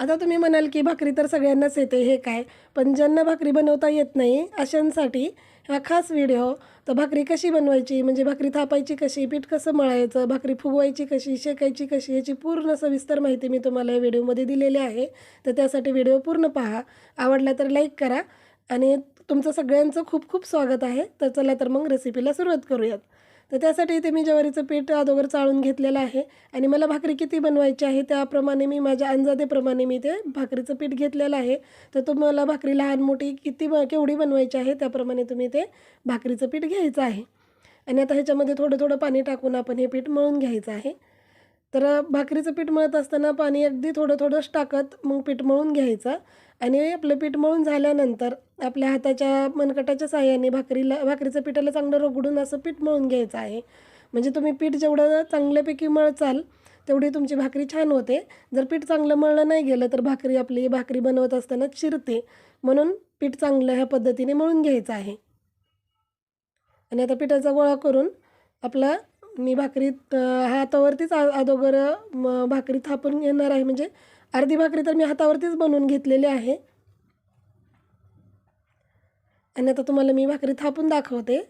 आता तुम्ही म्हणाल की भाकरी तर सगळ्यांनाच येते हे काय? पण ज्यांना भाकरी बनवता येत नाही अशांसाठी हा खास व्हिडिओ तर भाकरी कशी बनवायची? म्हणजे भाकरी थापायची कशी? पीठ कसं मळायचं? भाकरी फुगवायची कशी? शेकायची कशी? याची पूर्ण सविस्तर माहिती मी तुम्हाला या व्हिडिओमध्ये दिलेली आहे. तर त्यासाठी व्हिडिओ पूर्ण पहा. आवडला तर लाईक करा. आणि तुमचं सगळ्यांचं खूप खूप स्वागत आहे. तर चला तर मग रेसिपीला सुरुवात करूयात. तर त्यासाठी इथे मी ज्वारीचं पीठ अगोदर चाळून घेतलेलं आहे. आणि मला भाकरी किती बनवायची आहे त्याप्रमाणे मी माझ्या अंदाजेप्रमाणे मी ते भाकरीचं पीठ घेतलेलं आहे. तर तुम्हाला भाकरी लहान मोठी किती केवढी बनवायची आहे त्याप्रमाणे तुम्ही ते भाकरीचं पीठ घ्यायचं आहे. आणि आता ह्याच्यामध्ये थोडं थोडं पाणी टाकून आपण हे पीठ मळून घ्यायचं आहे. तर भाकरीचं पीठ मळत असताना पाणी अगदी थोडं थोडंच टाकत मग पीठ मळून घ्यायचं. आणि आपलं पीठ मळून झाल्यानंतर आपल्या हाताच्या मनकटाच्या साह्याने भाकरीला भाकरीचं पिठाला चांगलं रगडून असं पीठ मळून घ्यायचं आहे. म्हणजे तुम्ही पीठ जेवढं चांगल्यापैकी मळचाल तेवढी तुमची भाकरी छान होते. जर पीठ चांगलं मळलं नाही गेलं तर भाकरी आपली भाकरी बनवत असताना चिरते. म्हणून पीठ चांगलं ह्या पद्धतीने मळून घ्यायचं आहे. आणि आता पिठाचा गोळा करून आपला मी भाकरी हातावरतीच आ अगोदर म भाकरी थापून घेणार आहे. म्हणजे अर्धी भाकरी तर मी हातावरतीच बनवून घेतलेली आहे. आणि आता तुम्हाला मी भाकरी थापून दाखवते.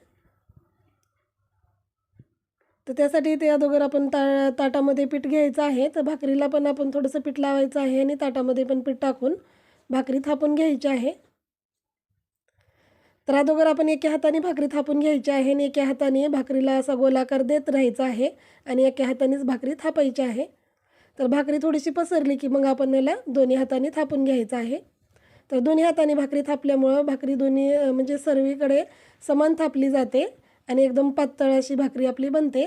तर त्यासाठी ते अगोदर आपण ता ताटामध्ये पीठ घ्यायचं आहे. तर भाकरीला पण आपण थोडंसं पीठ लावायचं आहे आणि ताटामध्ये पण पीठ टाकून भाकरी थापून घ्यायची आहे. तर अगोदर आपण एका हाताने भाकरी थापून घ्यायची आहे आणि एका हाताने भाकरीला असा गोलाकार देत राहायचा आहे आणि एका हातानेच भाकरी थापायची आहे. तर भाकरी थोडीशी पसरली की मग आपण याला दोन्ही हाताने थापून घ्यायचं आहे. तर दोन्ही हाताने भाकरी थापल्यामुळं भाकरी दोन्ही म्हणजे सर्वीकडे समान थापली जाते आणि एकदम पातळ अशी भाकरी आपली बनते.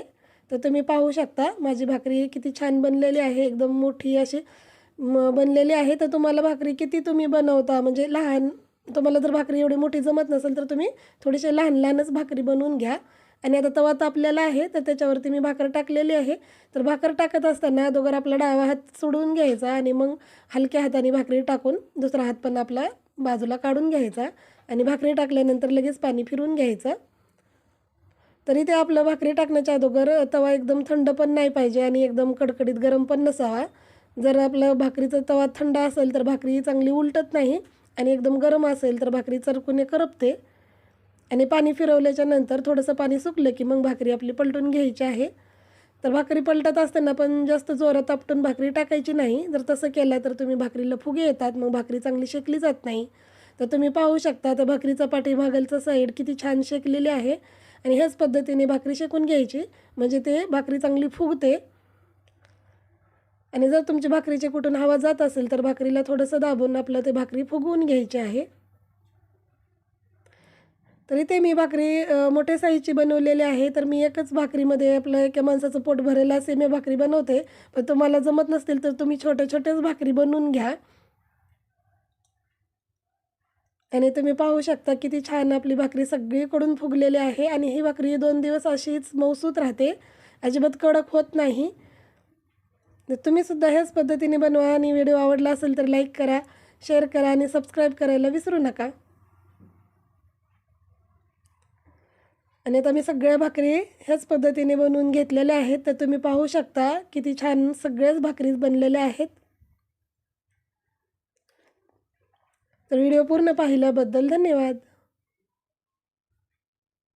तर तुम्ही पाहू शकता माझी भाकरी किती छान बनलेली आहे एकदम मोठी अशी बनलेली आहे. तर तुम्हाला भाकरी किती तुम्ही बनवता म्हणजे लहान तुम्हाला जर भाकरी एवढी मोठी जमत नसेल तर तुम्ही थोडीशी लहान लहानच भाकरी बनवून घ्या. आणि आता तवा तापलेला आहे तर त्याच्यावरती मी भाकर टाकलेली आहे. तर भाकर टाकत असताना अगोदर आपला डावा हात सोडून घ्यायचा आणि मग हलक्या हाताने भाकरी टाकून दुसरा हात पण आपला बाजूला काढून घ्यायचा. आणि भाकरी टाकल्यानंतर लगेच पाणी फिरून घ्यायचं. तरी ते आपलं भाकरी टाकण्याच्या अगोदर तवा एकदम थंड पण नाही पाहिजे आणि एकदम कडकडीत गरम पण नसावा. जर आपलं भाकरीचा तवा थंड असेल तर भाकरी चांगली उलटत नाही. आणि एकदम गरम असेल तर भाकरी चरकुने करपते. आणि पाणी फिरवल्याच्या नंतर थोडंसं पाणी सुकलं की मग भाकरी आपली पलटून घ्यायची आहे. तर भाकरी पलटत असताना पण जास्त जोरात आपटून भाकरी टाकायची नाही. जर तसं केलं तर तुम्ही भाकरीला फुगे येतात मग भाकरी चांगली शेकली जात नाही. तर तुम्ही पाहू शकता तर भाकरीचा पाठीमागलचा साईड किती छान शेकलेली आहे. आणि ह्याच पद्धतीने भाकरी शेकून घ्यायची. म्हणजे ते भाकरी चांगली फुगते. आणि जर तुमची भाकरीचे कुठून हवा जात असेल तर भाकरीला थोडंसं दाबून आपलं ते भाकरी फुगवून घ्यायची आहे. तर इथे मी भाकरी मोठ्या साईजची बनवलेली आहे. तर मी एकच भाकरीमध्ये आपलं एका माणसाचं पोट भरेल असे मी भाकरी बनवते. पण तुम्हाला जमत नसतील तर तुम्ही छोट्या छोट्याच भाकरी बनवून घ्या. आणि तुम्ही पाहू शकता किती छान आपली भाकरी सगळीकडून फुगलेली आहे. आणि ही भाकरी दोन दिवस अशीच मौसूत राहते. अजिबात कडक होत नाही. तर तुम्हीसुद्धा ह्याच पद्धतीने बनवा आणि व्हिडिओ आवडला असेल तर लाईक करा शेअर करा आणि सबस्क्राईब करायला विसरू नका. आणि आता मी सगळ्या भाकरी ह्याच पद्धतीने बनवून घेतलेल्या आहेत. तर तुम्ही पाहू शकता किती छान सगळ्याच भाकरी बनलेल्या आहेत. तर व्हिडिओ पूर्ण पाहिल्याबद्दल धन्यवाद.